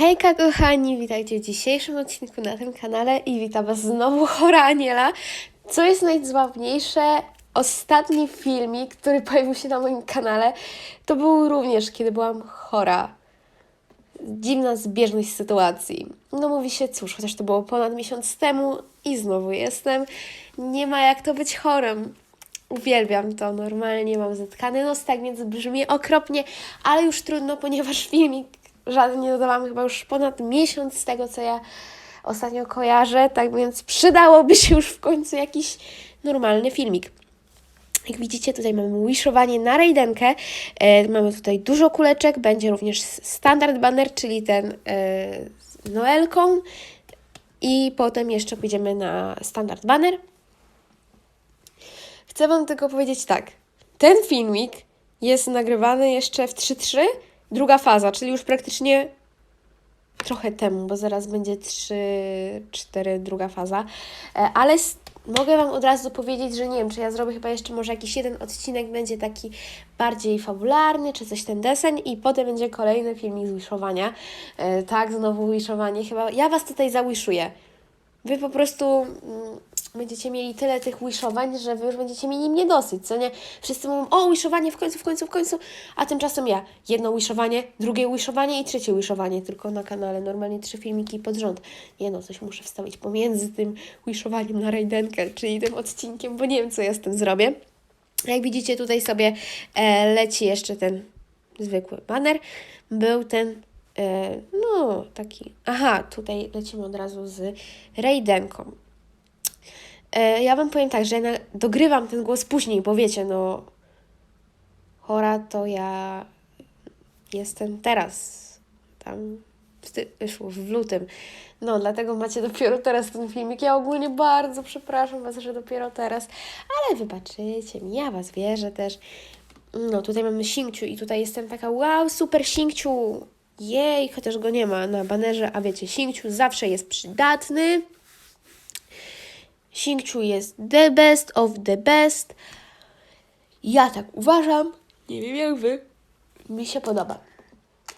Hejka kochani, witajcie w dzisiejszym odcinku na tym kanale i witam Was znowu chora Aniela. Co jest najzwabniejsze, ostatni filmik, który pojawił się na moim kanale, to był również, kiedy byłam chora. Dziwna zbieżność sytuacji. No mówi się, cóż, chociaż to było ponad miesiąc temu i znowu jestem. Nie ma jak to być chorym. Uwielbiam to, normalnie mam zatkany nos, tak więc brzmi okropnie, ale już trudno, ponieważ filmik żaden nie dodałam chyba już ponad miesiąc z tego, co ja ostatnio kojarzę, tak więc przydałoby się już w końcu jakiś normalny filmik. Jak widzicie, tutaj mamy wishowanie na rejdenkę. E, mamy tutaj dużo kuleczek. Będzie również standard banner, czyli ten e, z Noelką. I potem jeszcze pójdziemy na standard banner. Chcę Wam tylko powiedzieć tak. Ten filmik jest nagrywany jeszcze w 3.3, druga faza, czyli już praktycznie trochę temu, bo zaraz będzie 3-4 druga faza, E, ale mogę Wam od razu powiedzieć, że nie wiem, czy ja zrobię chyba jeszcze może jakiś jeden odcinek będzie taki bardziej fabularny, czy coś ten deseń i potem będzie kolejny filmik z wishowania. E, tak, znowu wishowanie chyba. Ja Was tutaj zawiszuję. Wy po prostu mm, będziecie mieli tyle tych wishowań, że wy już będziecie mieli mnie dosyć, co nie? Wszyscy mówią, o, wishowanie w końcu, w końcu, w końcu, a tymczasem ja, jedno wishowanie, drugie wishowanie i trzecie wishowanie, tylko na kanale, normalnie trzy filmiki pod rząd. Nie no, coś muszę wstawić pomiędzy tym wishowaniem na rajdenkę, czyli tym odcinkiem, bo nie wiem, co ja z tym zrobię. Jak widzicie, tutaj sobie e, leci jeszcze ten zwykły banner. Był ten, no taki, aha, tutaj lecimy od razu z rejdenką. E, ja Wam powiem tak, że dogrywam ten głos później, bo wiecie, no chora to ja jestem teraz, tam wyszło w lutym. No, dlatego macie dopiero teraz ten filmik. Ja ogólnie bardzo przepraszam Was, że dopiero teraz, ale wybaczycie mi, ja Was wierzę też. No, tutaj mamy Sinkciu i tutaj jestem taka, wow, super Sinkciu, jej, chociaż go nie ma na banerze, a wiecie, Sinkciu zawsze jest przydatny. Sinkciu jest the best of the best. Ja tak uważam. Nie wiem jak wy. Mi się podoba.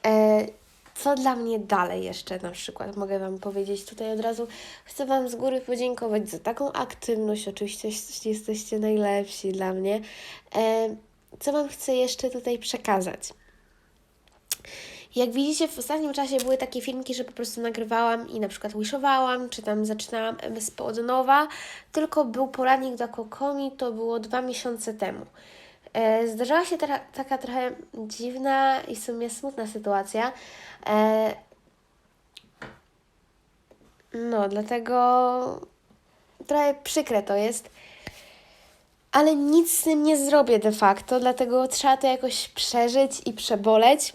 E, co dla mnie dalej jeszcze na przykład mogę Wam powiedzieć tutaj od razu. Chcę Wam z góry podziękować za taką aktywność. Oczywiście jesteście- jesteście najlepsi dla mnie. E, co Wam chcę jeszcze tutaj przekazać? Jak widzicie, w ostatnim czasie były takie filmiki, że po prostu nagrywałam i na przykład wishowałam, czy tam zaczynałam MSP od nowa, tylko był poradnik dla Kokomi, to było dwa miesiące temu. E, zdarzyła się tra- taka trochę dziwna i w sumie smutna sytuacja. E, no, dlatego trochę przykre to jest, ale nic z tym nie zrobię de facto, dlatego trzeba to jakoś przeżyć i przeboleć.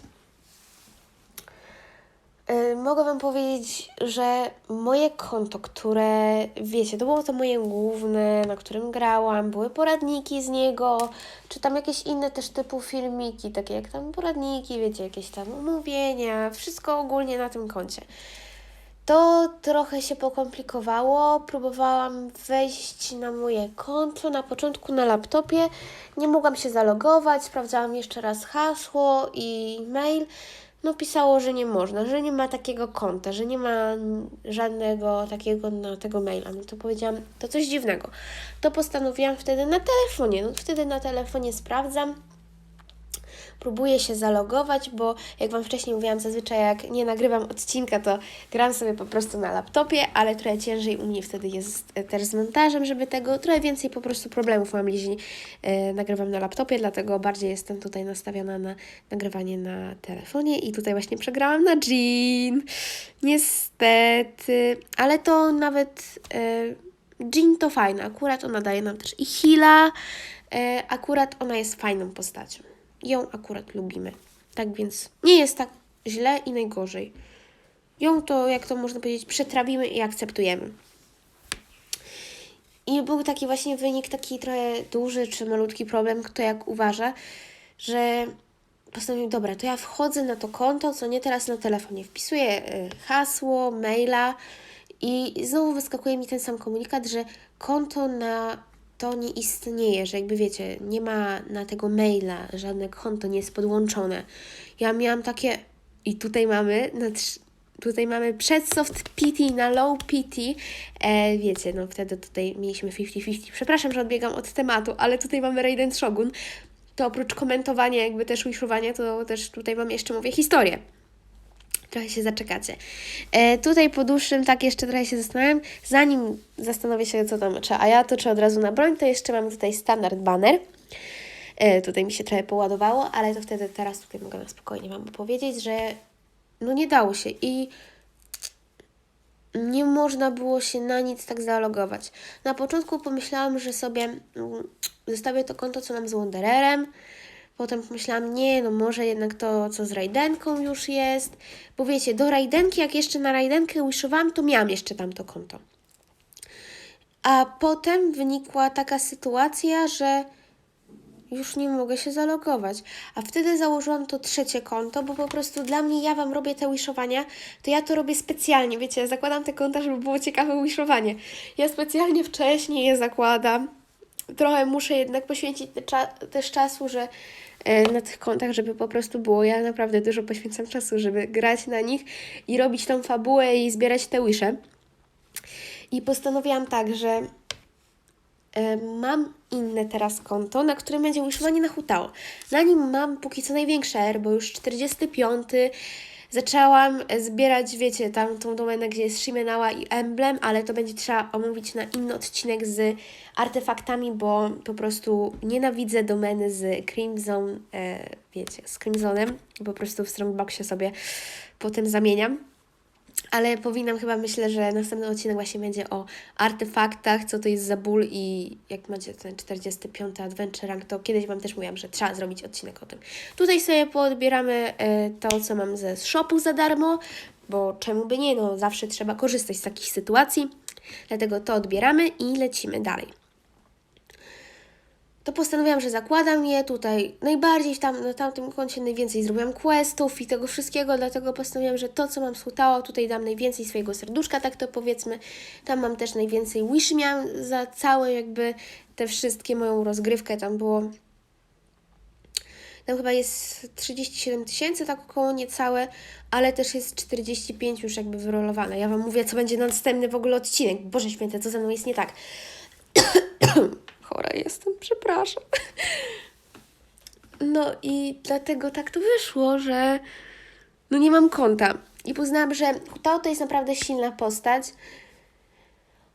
Mogę Wam powiedzieć, że moje konto, które wiecie, to było to moje główne, na którym grałam, były poradniki z niego, czy tam jakieś inne też typu filmiki, takie jak tam poradniki, wiecie, jakieś tam omówienia, wszystko ogólnie na tym koncie. To trochę się pokomplikowało. Próbowałam wejść na moje konto na początku na laptopie. Nie mogłam się zalogować. Sprawdzałam jeszcze raz hasło i mail. No pisało, że nie można, że nie ma takiego konta, że nie ma żadnego takiego na tego maila. No to powiedziałam, to coś dziwnego. To postanowiłam wtedy na telefonie. No wtedy na telefonie sprawdzam próbuję się zalogować, bo jak Wam wcześniej mówiłam, zazwyczaj jak nie nagrywam odcinka, to gram sobie po prostu na laptopie, ale trochę ciężej u mnie wtedy jest e, też z montażem, żeby tego, trochę więcej po prostu problemów mam, jeśli e, nagrywam na laptopie, dlatego bardziej jestem tutaj nastawiona na nagrywanie na telefonie i tutaj właśnie przegrałam na Jean. Niestety, ale to nawet e, Jean to fajna, akurat ona daje nam też i heala, e, akurat ona jest fajną postacią. Ją akurat lubimy. Tak więc nie jest tak źle i najgorzej. Ją to, jak to można powiedzieć, przetrawimy i akceptujemy. I był taki właśnie wynik, taki trochę duży czy malutki problem, kto jak uważa, że postanowił, dobra, to ja wchodzę na to konto, co nie teraz na telefonie. Wpisuję y, hasło, maila i znowu wyskakuje mi ten sam komunikat, że konto na to nie istnieje, że jakby wiecie, nie ma na tego maila, żadne konto nie jest podłączone. Ja miałam takie, i tutaj mamy na, trz- tutaj mamy przed soft PT na low PT. E, wiecie, no wtedy tutaj mieliśmy 50-50. Przepraszam, że odbiegam od tematu, ale tutaj mamy Raiden Shogun. To oprócz komentowania, jakby też wishowania, to też tutaj Wam jeszcze mówię historię. Trochę się zaczekacie. E, tutaj po dłuższym tak jeszcze trochę się zastanawiam. Zanim zastanowię się, co tam, czy a ja to, czy od razu na broń, to jeszcze mamy tutaj standard banner. E, tutaj mi się trochę poładowało, ale to wtedy teraz tutaj mogę na spokojnie Wam opowiedzieć, że no nie dało się i nie można było się na nic tak zalogować. Na początku pomyślałam, że sobie mm, zostawię to konto, co mam z Wandererem. Potem pomyślałam, nie, no może jednak to, co z Rajdenką już jest. Bo wiecie, do Rajdenki, jak jeszcze na Rajdenkę wishowałam, to miałam jeszcze tamto konto. A potem wynikła taka sytuacja, że już nie mogę się zalogować. A wtedy założyłam to trzecie konto, bo po prostu dla mnie, ja Wam robię te wishowania, to ja to robię specjalnie, wiecie, zakładam te konta, żeby było ciekawe wishowanie. Ja specjalnie wcześniej je zakładam. Trochę muszę jednak poświęcić te cza też czasu, że na tych kontach, żeby po prostu było. Ja naprawdę dużo poświęcam czasu, żeby grać na nich i robić tą fabułę i zbierać te wisze. I postanowiłam tak, że e, mam inne teraz konto, na którym będzie wishowanie na hutało. Na nim mam póki co największe R, bo już 45. Zaczęłam zbierać, wiecie, tam tą domenę, gdzie jest Shimenała i Emblem, ale to będzie trzeba omówić na inny odcinek z artefaktami, bo po prostu nienawidzę domeny z Crimson, e, wiecie, z Crimsonem. Po prostu w Strongboxie sobie potem zamieniam. Ale powinnam chyba, myślę, że następny odcinek właśnie będzie o artefaktach, co to jest za ból i jak macie ten 45 Adventure Rank, to kiedyś Wam też mówiłam, że trzeba zrobić odcinek o tym. Tutaj sobie poodbieramy e, to, co mam ze shopu za darmo, bo czemu by nie, no zawsze trzeba korzystać z takich sytuacji. Dlatego to odbieramy i lecimy dalej to postanowiłam, że zakładam je tutaj najbardziej w tam, na tamtym koncie najwięcej zrobiłam questów i tego wszystkiego, dlatego postanowiłam, że to, co mam schutało, tutaj dam najwięcej swojego serduszka, tak to powiedzmy. Tam mam też najwięcej wish miałam za całe jakby te wszystkie moją rozgrywkę, tam było tam chyba jest 37 tysięcy, tak około niecałe, ale też jest 45 już jakby wyrolowane. Ja Wam mówię, co będzie następny w ogóle odcinek. Boże święte, co ze mną jest nie tak. Chora jestem, przepraszam. No i dlatego tak to wyszło, że no nie mam konta. I poznałam, że Hutao to jest naprawdę silna postać,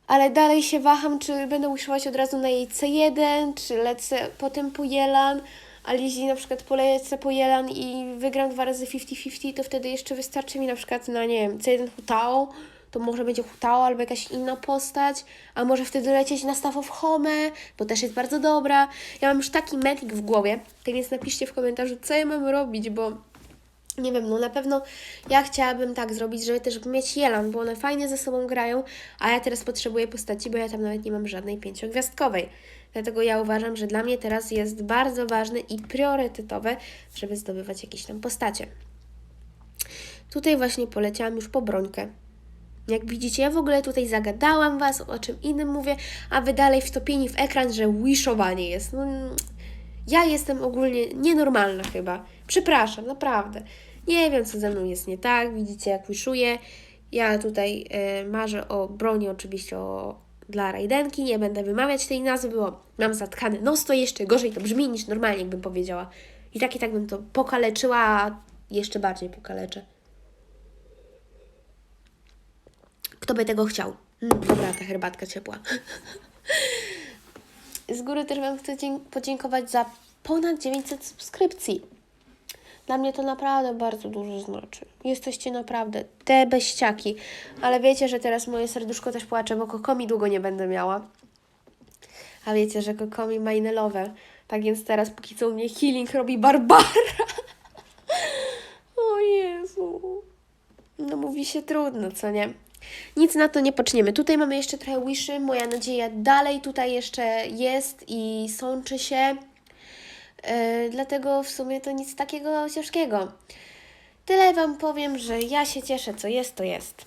ale dalej się waham, czy będę wishować od razu na jej C1, czy lecę potem po Jelan, ale jeśli na przykład polecę po Jelan i wygram dwa razy 50-50, to wtedy jeszcze wystarczy mi na przykład na, nie wiem, C1 Hutao, to może będzie Hutao albo jakaś inna postać, a może wtedy lecieć na Staff of Home, bo też jest bardzo dobra. Ja mam już taki metlik w głowie, tak więc napiszcie w komentarzu, co ja mam robić, bo nie wiem, no na pewno ja chciałabym tak zrobić, żeby też mieć Jelan, bo one fajnie ze sobą grają, a ja teraz potrzebuję postaci, bo ja tam nawet nie mam żadnej pięciogwiazdkowej. Dlatego ja uważam, że dla mnie teraz jest bardzo ważne i priorytetowe, żeby zdobywać jakieś tam postacie. Tutaj właśnie poleciałam już po brońkę. Jak widzicie, ja w ogóle tutaj zagadałam Was, o czym innym mówię, a Wy dalej wtopieni w ekran, że wishowanie jest. No, ja jestem ogólnie nienormalna chyba. Przepraszam, naprawdę. Nie wiem, co ze mną jest nie tak. Widzicie, jak wiszuję. Ja tutaj e, marzę o broni, oczywiście o, dla Rajdenki. Nie będę wymawiać tej nazwy, bo mam zatkane nos, to jeszcze gorzej to brzmi niż normalnie, jakbym powiedziała. I tak i tak bym to pokaleczyła, a jeszcze bardziej pokaleczę. Kto by tego chciał? Mm, dobra, ta herbatka ciepła. Z góry też Wam chcę podziękować za ponad 900 subskrypcji. Dla mnie to naprawdę bardzo dużo znaczy. Jesteście naprawdę te beściaki. Ale wiecie, że teraz moje serduszko też płacze, bo kokomi długo nie będę miała. A wiecie, że kokomi ma inelowe. Tak więc teraz póki co u mnie healing robi Barbara. o Jezu. No mówi się trudno, co nie? Nic na to nie poczniemy. Tutaj mamy jeszcze trochę wiszy. Moja nadzieja dalej tutaj jeszcze jest i sączy się. Yy, dlatego w sumie to nic takiego ciężkiego. Tyle Wam powiem, że ja się cieszę, co jest, to jest.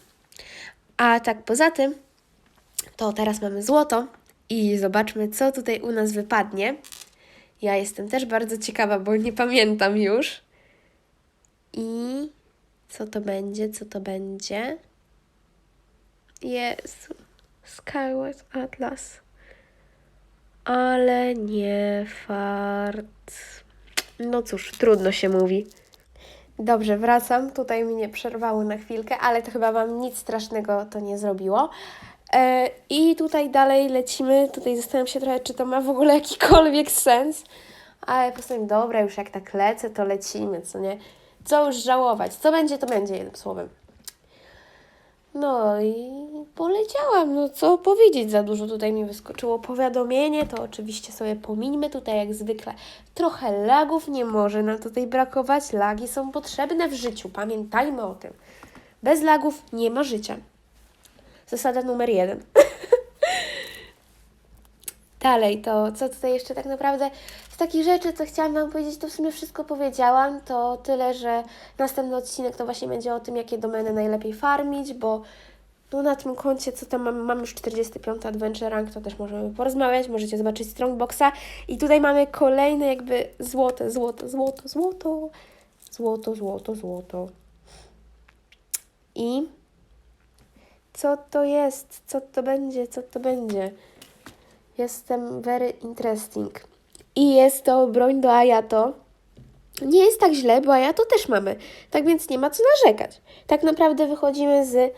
A tak poza tym, to teraz mamy złoto i zobaczmy, co tutaj u nas wypadnie. Ja jestem też bardzo ciekawa, bo nie pamiętam już. I Co to będzie? Co to będzie? Jezu. Skyward Atlas. Ale nie fart. No cóż, trudno się mówi. Dobrze, wracam. Tutaj mnie przerwało na chwilkę, ale to chyba Wam nic strasznego to nie zrobiło. E, I tutaj dalej lecimy. Tutaj zastanawiam się trochę, czy to ma w ogóle jakikolwiek sens. Ale po prostu, dobra, już jak tak lecę, to lecimy, co nie? Co już żałować? Co będzie, to będzie, jednym słowem. No i poleciałam. No co powiedzieć, za dużo tutaj mi wyskoczyło powiadomienie, to oczywiście sobie pomińmy tutaj jak zwykle. Trochę lagów nie może nam tutaj brakować. Lagi są potrzebne w życiu, pamiętajmy o tym. Bez lagów nie ma życia. Zasada numer jeden. Dalej, to co tutaj jeszcze tak naprawdę z takich rzeczy, co chciałam Wam powiedzieć, to w sumie wszystko powiedziałam. To tyle, że następny odcinek to właśnie będzie o tym, jakie domeny najlepiej farmić, bo no na tym koncie, co tam mam, mam już 45 Adventure Rank, to też możemy porozmawiać, możecie zobaczyć Strongboxa. I tutaj mamy kolejne jakby złote, złoto, złoto, złoto, złoto, złoto, złoto. I co to jest? Co to będzie? Co to będzie? Jestem very interesting. I jest to broń do Ayato. Nie jest tak źle, bo Ayato też mamy. Tak więc nie ma co narzekać. Tak naprawdę wychodzimy z...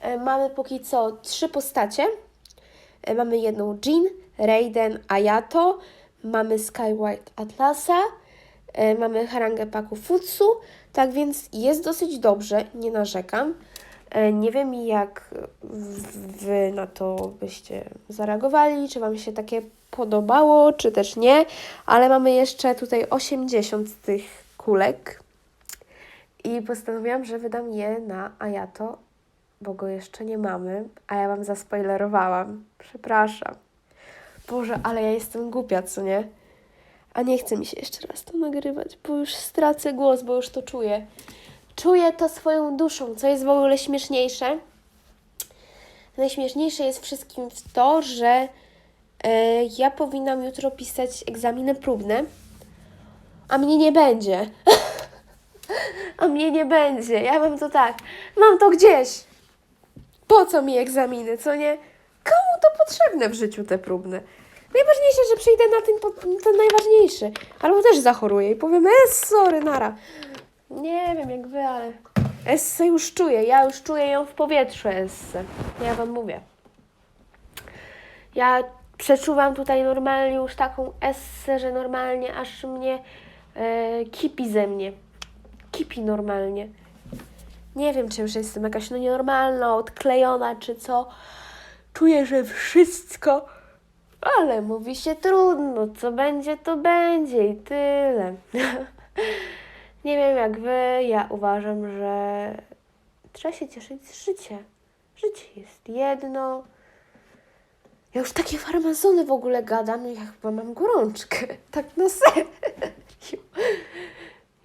E, mamy póki co trzy postacie. E, mamy jedną Jean, Raiden, Ayato. Mamy Skyward Atlasa. E, mamy Harangę Paku Futsu. Tak więc jest dosyć dobrze, nie narzekam. E, Nie wiem, jak Wy na to byście zareagowali, czy Wam się takie podobało, czy też nie, ale mamy jeszcze tutaj 80 tych kulek i postanowiłam, że wydam je na Ayato, bo go jeszcze nie mamy, a ja Wam zaspoilerowałam. Przepraszam. Boże, ale ja jestem głupia, co nie? A nie chce mi się jeszcze raz to nagrywać, bo już stracę głos, bo już to czuję. Czuję to swoją duszą, co jest w ogóle śmieszniejsze. Najśmieszniejsze jest wszystkim to, że e, ja powinnam jutro pisać egzaminy próbne, a mnie nie będzie. a mnie nie będzie. Ja mam to tak. Mam to gdzieś. Po co mi egzaminy, co nie? Komu to potrzebne w życiu te próbne? Najważniejsze, że przyjdę na ten, ten najważniejszy. Albo też zachoruję i powiem, e, sorry, nara. Nie wiem jak wy, ale Essę już czuję. Ja już czuję ją w powietrzu, Essę. Ja wam mówię. Ja przeczuwam tutaj normalnie już taką Essę, że normalnie aż mnie e, kipi ze mnie. Kipi normalnie. Nie wiem, czy już jestem jakaś no nienormalna, odklejona, czy co. Czuję, że wszystko, ale mówi się trudno. Co będzie, to będzie i tyle. Nie wiem jak wy, ja uważam, że trzeba się cieszyć z życia. Życie jest jedno. Ja już takie farmazony w ogóle gadam, ja chyba mam gorączkę. Tak na serio.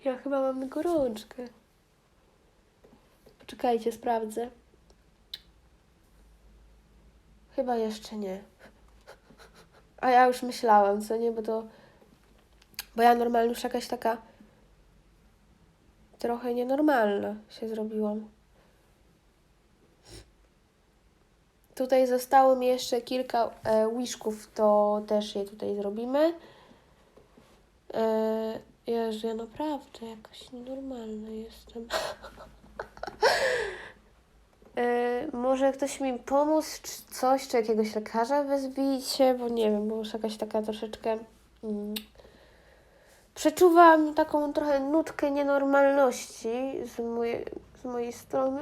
Ja chyba mam gorączkę. Poczekajcie, sprawdzę. Chyba jeszcze nie. A ja już myślałam, co nie, bo to... Bo ja normalnie już jakaś taka trochę nienormalna się zrobiłam. Tutaj zostało mi jeszcze kilka e, łyżków, to też je tutaj zrobimy. E, Jezu, ja naprawdę jakaś nienormalna jestem. e, może ktoś mi pomóc, czy coś, czy jakiegoś lekarza wezwijcie, bo nie wiem, bo już jakaś taka troszeczkę... Mm, przeczuwam taką trochę nutkę nienormalności z, moje, z mojej strony.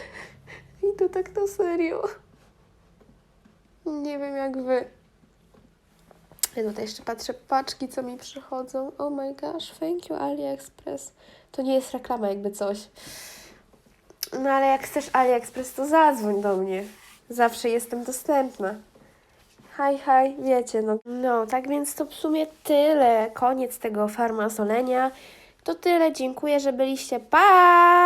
I to tak na serio. Nie wiem jak wy. Ja tutaj jeszcze patrzę paczki, co mi przychodzą. Oh my gosh, thank you AliExpress. To nie jest reklama jakby coś. No ale jak chcesz AliExpress, to zadzwoń do mnie. Zawsze jestem dostępna. Haj, haj, wiecie, no. No, tak więc to w sumie tyle. Koniec tego farmazolenia. To tyle. Dziękuję, że byliście. Pa!